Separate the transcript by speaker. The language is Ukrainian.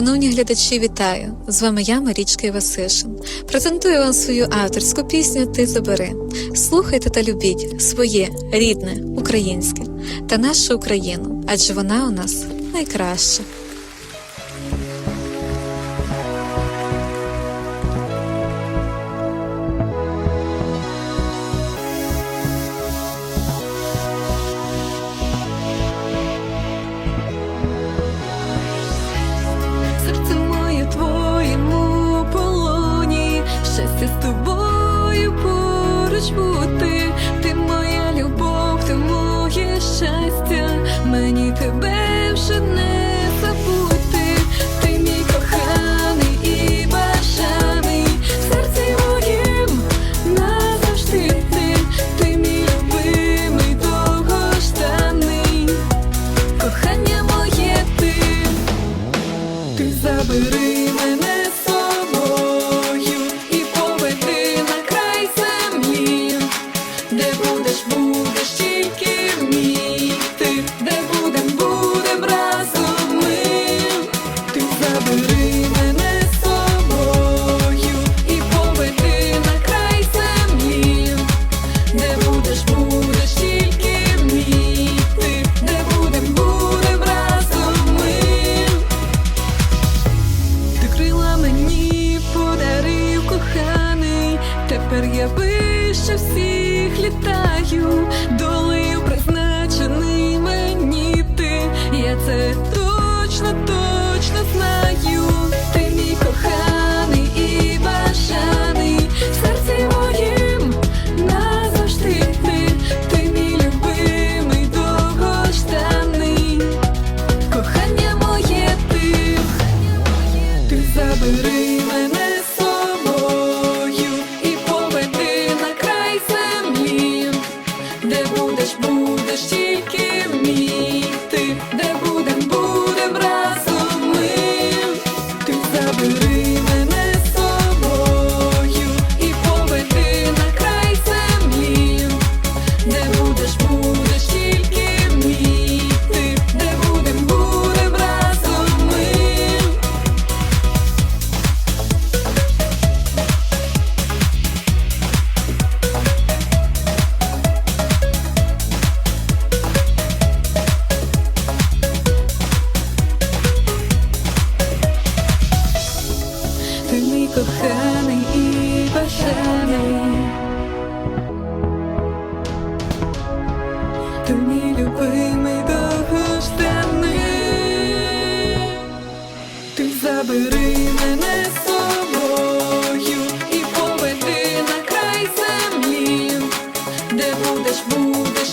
Speaker 1: Шановні глядачі, вітаю! З вами я, Марічка Івасишин. Презентую вам свою авторську пісню Ти забери. Слухайте та любіть своє рідне, українське та нашу Україну, адже вона у нас найкраща.
Speaker 2: Поруч бути. Ти моя любов, ти моє щастя, мені тебе вже не тепер я вище всіх літаю, долею будеш тільки мій ти, де будем, будем разом ми. Ти забери мене з собою і поведи на край землі, де будеш, будеш коханий і бажаний Ти мій любимий довгожданий Ти забери мене собою і поведи на край землі, де будеш, будеш.